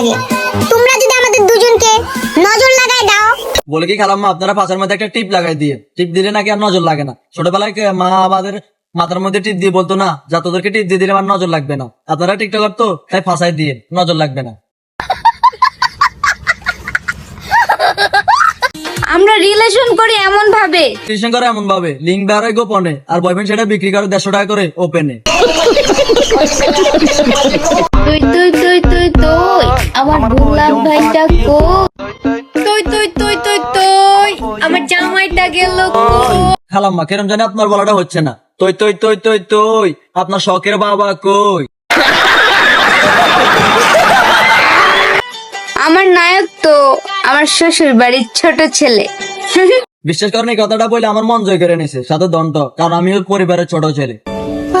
লাগে। তোমরা যদি আমাদের দুজনকে নজর লাগাই দাও। বলে কি খালাম্মা আপনারা পাশের মধ্যে একটা টিপ লাগাই দিয়ে। টিপ দিলে নাকি আর নজর লাগে না। ছোটবেলায় মা আমাদের মাথার মধ্যে টিপ দিয়ে বলতো না যা তোদেরকে টিপ দিয়ে দিলে আমার নজর লাগবে না। আপনারা টিকটক করতো তাই ফাঁসাই দিয়ে নজর লাগবে না। আমরা রিলেশন করি এমন ভাবে টিউশন করে এমন ভাবে লিঙ্ক বেড়ায় গোপনে আর বয়ফ্রেন্ড সেটা বিক্রি করে দেড়শো টাকা করে ওপেনে আমার গোলাপ ভাইটা কো তুই তুই তুই তুই তুই। আমার জামাইটা গেল? খালাম্মা কেরম জানি আপনার বলাটা হচ্ছে না? তৈ তৈ তৈ তৈ তৈ আপনার শখের বাবা কই? আমার নায়ক তো আমার শ্বশুর বাড়ির ছোট ছেলে। বিশ্বাস করেন এই কথাটা বলে আমার মন জয় করে নিছে সাথে দণ্ড কারণ আমি ওর পরিবারের ছোট ছেলে।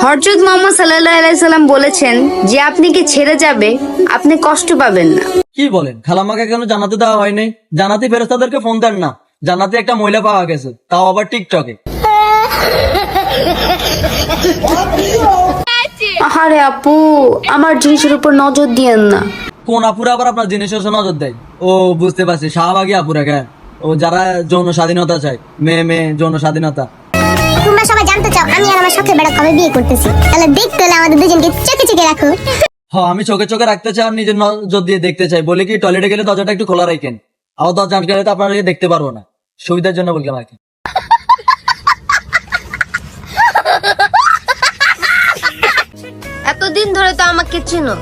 হরজত মোহাম্মদ সাল্লাহ আলাইসাল্লাম বলেছেন যে আপনি কি ছেড়ে যাবে আপনি কষ্ট পাবেন না। কি বলেন? খালাম্মাকে কেন জানাতে দেওয়া হয়নি জানাতে ফেরেস্তাদেরকে ফোন দেন না। জানাতে একটা মহিলা পাওয়া গেছে তাও আবার টিকটকে। আরে আপু আমার জিনিসের উপর নজর দিয়েন না। কোন আপুরা আবার আপনার জিনিসের উপর নজর দেয়? ও বুঝতে পারছি শাহবাগী আপুরা কেন? ও যারা যৌন স্বাধীনতা চায় মেয়ে মেয়ে যৌন স্বাধীনতা। তোমরা সবাই জানতে চাও আমি আর আমার শখের বেড়া কবে বিয়ে করতেছি? তাহলে দেখতে হলে আমাদের দুজনকে চোখে চোখে রাখো। হ আমি চোখে চোখে রাখতে চাই আর নিজের নজর দিয়ে দেখতে চাই। বলে কি টয়লেটে গেলে দরজাটা একটু খোলা রাখেন। আবার দরজা আটকে গেলে তো আপনারা দেখতে পারব না। সুবিধার জন্য বললাম আর কি। এতদিন ধরে তো আমাকে চেনো।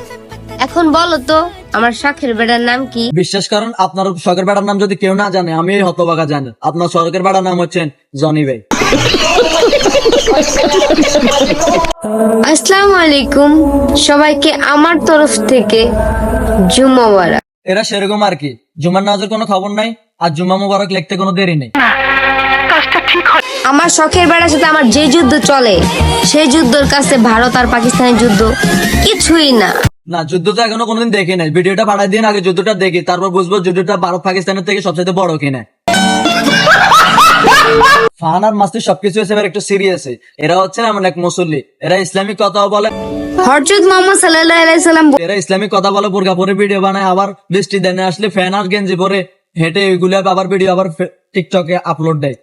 এখন বলো তো আমার শখের বেড়ার নাম কি? বিশ্বাস করেন আপনার শখের বেড়ার নাম যদি কেউ না জানে আমি হতবাগা জানি। আপনার শখের বেড়ার নাম হচ্ছেন জনি ভাই। আসসালামু আলাইকুম। সবাইকে আমার তরফ থেকে জুমাওয়ারা এরা সেরকম আর কি। জুমার নামাজের কোনো খবর নাই আর জুমা মুবারক লিখতে কোনো দেরি নেই। আমার শখের বেড়ার সাথে আমার যে যুদ্ধ চলে সেই যুদ্ধের কাছে ভারত আর পাকিস্তানের যুদ্ধ কিছুই না। না যুদ্ধ তো এখনও কোনোদিন দেখি নাই। ভিডিওটা পাঠাই দিন আগে যুদ্ধটা দেখি তারপর বুঝব যুদ্ধটা ভারত পাকিস্তানের থেকে সবচেয়ে বড় কিনা। ফান আর মাস্তি সবকিছু হচ্ছে এবার একটু সিরিয়াস এরা হচ্ছে এমন এক মুসল্লি। এরা ইসলামিক কথাও বলে। হরজত মোহাম্মদ এরা ইসলামিক কথা বলে বোরকা পরে ভিডিও বানায় আবার বৃষ্টি দেনে আসলে ফ্যান আর গেঞ্জি পরে হেঁটে ওইগুলো আবার ভিডিও আবার টিকটকে আপলোড দেয়।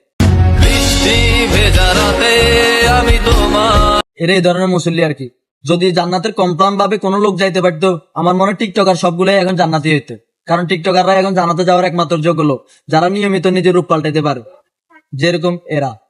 এরা এই ধরনের মুসল্লি আর কি। যদি জান্নাতের কমপ্লান ভাবে কোনো লোক যাইতে পারতো, আমার মনে টিকটকার সবগুলোই এখন জান্নাতি হইতো। কারণ টিকটকাররা এখন জানাতে যাওয়ার একমাত্র যোগ্য লোক, যারা নিয়মিত নিজের রূপ পাল্টাইতে পারে। যেরকম এরা।